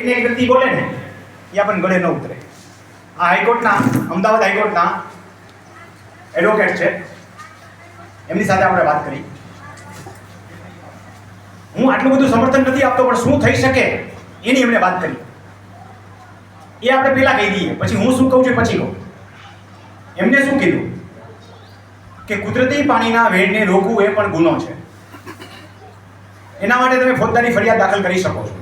એકને એક વ્યક્તિ બોલે ને, એ આપણને ગળે ન ઉતરે. આ હાઈકોર્ટના, અમદાવાદ હાઈકોર્ટના એડવોકેટ છે. એમની સાથે આપણે વાત કરી. હું આટલું બધું સમર્થન નથી આપતો, પણ શું થઈ શકે એની એમણે વાત કરી. એ આપણે પહેલાં કહી દઈએ. પછી હું શું કહું છું પછી કહું. એમને શું કીધું? કે કુદરતી પાણીના વેણને રોકવું એ પણ ગુનો છે. એના માટે તમે ફોજદારી ફરિયાદ દાખલ કરી શકો છો.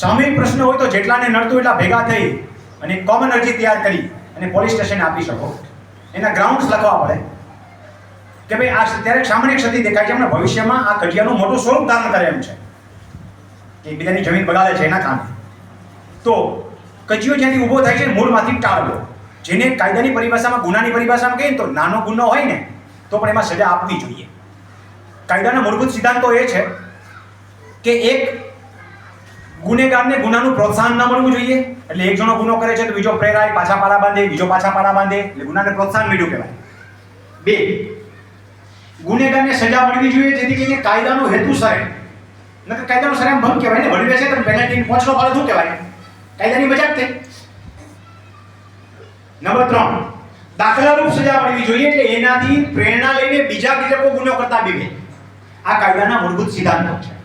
સામૂહિક પ્રશ્ન હોય તો જેટલાને નડતું એટલા ભેગા થઈ અને કોમન અરજી તૈયાર કરી અને પોલીસ સ્ટેશને આપી શકો. એના ગ્રાઉન્ડ્સ લખવા પડે કે ભાઈ આ ત્યારે સામાન્ય ક્ષતિ દેખાય છે હમણાં ભવિષ્યમાં આ ઘટિયાનું મોટું સ્વરૂપ ધારણ કરે એમ છે. કે એકબીજાની જમીન બગાડે છે એના કારણે. તો કચિયો જ્યાંથી ઊભો થાય છે મૂળમાંથી ટાળવો. જેને કાયદાની પરિભાષામાં, ગુનાની પરિભાષામાં કહીએ તો નાનો ગુનો હોય ને તો પણ એમાં સજા આપવી જોઈએ. કાયદાના મૂળભૂત સિદ્ધાંતો એ છે કે એક ગુનેગારને ગુનાનું પ્રોત્સાહન ન મળવું જોઈએ. એટલે એક જણો ગુનો કરે છે તો બીજો પ્રેરાય, પાછા પાડા બાંધે, બીજો પાછા પાડા બાંધે. એટલે ગુનાને પ્રોત્સાહન મળ્યું કહેવાય. બે, ગુનેગારને સજા મળવી જોઈએ જેથી કરીને કાયદાનો હેતુ સરે. નકર કાયદાનો સરે ભંગ કહેવાય ને, વળવે છે તો પેનલ્ટી પહોંચનો ફાળો શું કહેવાય? કાયદાની મજાક થઈ નંબર ત્રણ, દાખલારૂપ સજા મળવી જોઈએ એટલે એનાથી પ્રેરણા લઈને બીજા લોકો ગુનો કરતા બીવે. આ કાયદાના મૂળભૂત સિદ્ધાંતો છે.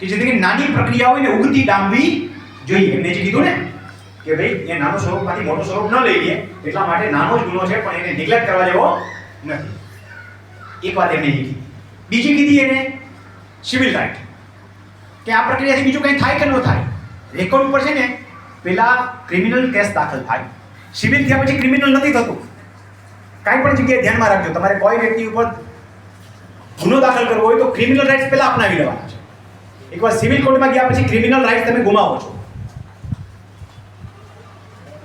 કે જેથી નાની પ્રક્રિયાઓ એને ઉગતી ડામવી જોઈએ. એમને જે કીધું ને, કે ભાઈ, એ નાનો સ્વરૂપમાંથી મોટો સ્વરૂપ ન લઈ લે એટલા માટે નાનો જ ગુનો છે, પણ એને નિગ્લેક્ટ કરવા જેવો નથી. એક વાત એમને કીધી. બીજી કીધી એને સિવિલ રાઇટ કે આ પ્રક્રિયાથી બીજું કંઈ થાય કે ન થાય? રેકોર્ડ ઉપર છે ને, પેલા ક્રિમિનલ કેસ દાખલ થાય. સિવિલ થયા પછી ક્રિમિનલ નથી થતું. કાંઈ પણ જગ્યાએ ધ્યાનમાં રાખજો. તમારે કોઈ વ્યક્તિ ઉપર ગુનો દાખલ કરવો હોય તો ક્રિમિનલ રાઇટ્સ પહેલાં અપનાવી લેવાના છે. એકવાર સિવિલ કોર્ટમાં ગયા પછી ક્રિમિનલ રાઇટ તમે ગુમાવો છો.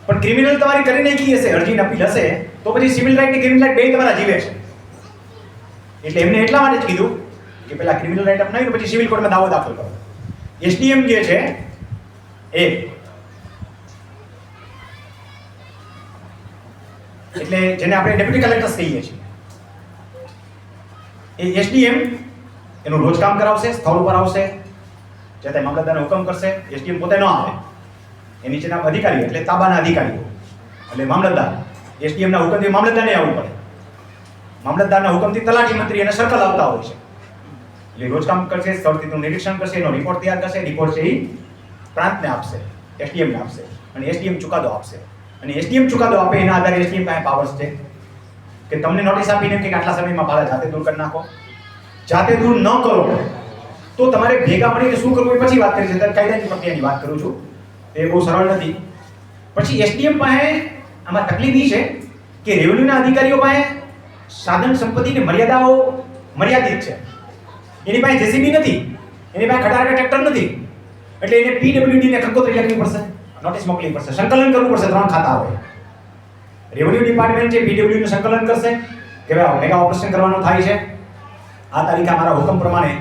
પણ ક્રિમિનલ તમારી કરી નાખી હશે, અરજી અપીલ હશે તો પછી સિવિલ રાઇટ ને ક્રિમિનલ રાઇટ બે તમારા જીવે છે. એટલે એમને એટલા માટે જ કીધું કે પહેલા ક્રિમિનલ રાઇટ અપનાવી પછી સિવિલ કોર્ટમાં દાવો દાખલ કરો. એસડીએમ જે છે, એ એટલે જેને આપણે ડેપ્યુટી કલેક્ટર્સ કહીએ છીએ, એ એસડીએમ એનું રોજ કામ કરાવશે, સ્થળ ઉપર આવશે જે તે મામલતદારને હુકમ કરશે એસડીએમ પોતે ન આવે. એ નીચેના અધિકારીઓ એટલે તાબાના અધિકારીઓ. એટલે મામલતદાર. એસડીએમના હુકમથી મામલતદારને આવવું પડે. મામલતદારના હુકમથી તલાટી મંત્રી એને સર્કલ આવતા હોય છે. એટલે રોજ કામ કરશે, સ્થળથી નિરીક્ષણ કરશે, એનો રિપોર્ટ તૈયાર કરશે રિપોર્ટ છે એ પ્રાંતને આપશે, એસડીએમને આપશે, અને એસડીએમ ચુકાદો આપશે. અને એસડીએમ ચુકાદો આપે, એના આધારે એસડીએમ પાસે પાવર્સ છે. કે તમને નોટિસ આપીને કે આટલા સમયમાં ભાડા જાતે દૂર કરી નાખો. જાતે દૂર ન કરો. તો તમારે ભેગા મળીને શું કરવું એ પછી વાત કરી છે. ત્યારે કાયદાની પ્રક્રિયાની વાત કરું છું. એ બહુ સરળ નથી. પછી એસડીએમ પાસે આમાં તકલીફ એ છે કે રેવન્યુના અધિકારીઓ પાસે સાધન સંપત્તિની મર્યાદાઓ મર્યાદિત છે. એની પાસે જેસીબી નથી. એની પાસે ખટારા ટ્રેક્ટર નથી. એટલે એને પીડબ્લ્યુડીને કંકોત્રી લખવી પડશે. નોટિસ મોકલવી પડશે. સંકલન કરવું પડશે ત્રણ ખાતા હોય રેવન્યુ ડિપાર્ટમેન્ટ છે પીડબ્લ્યુનું સંકલન કરશે, કે ભાઈ મેગા ઓપરેશન કરવાનું થાય છે. આ તારીખે અમારા હુકમ પ્રમાણે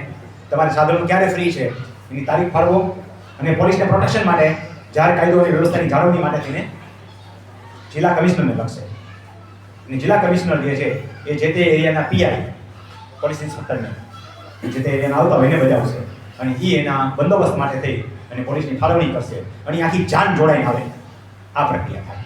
તમારે સાધનો ક્યારે ફ્રી છે? એની તારીખ ફાળવો અને પોલીસને પ્રોટેક્શન માટે જાહેર કાયદો અને વ્યવસ્થાની જાળવણી માટે તેને જિલ્લા કમિશનરને લખશે. અને જિલ્લા કમિશનર જે છે, એ જે તે એરિયાના પીઆઈ પોલીસ ઇન્સ્પેક્ટરને જે તે એરિયાના આવતા હોય એને બજાવશે. અને એ એના બંદોબસ્ત માટે થઈ અને પોલીસની ફાળવણી કરશે. અને આખી જાન જોડાઈને આવે. આ પ્રક્રિયા થાય.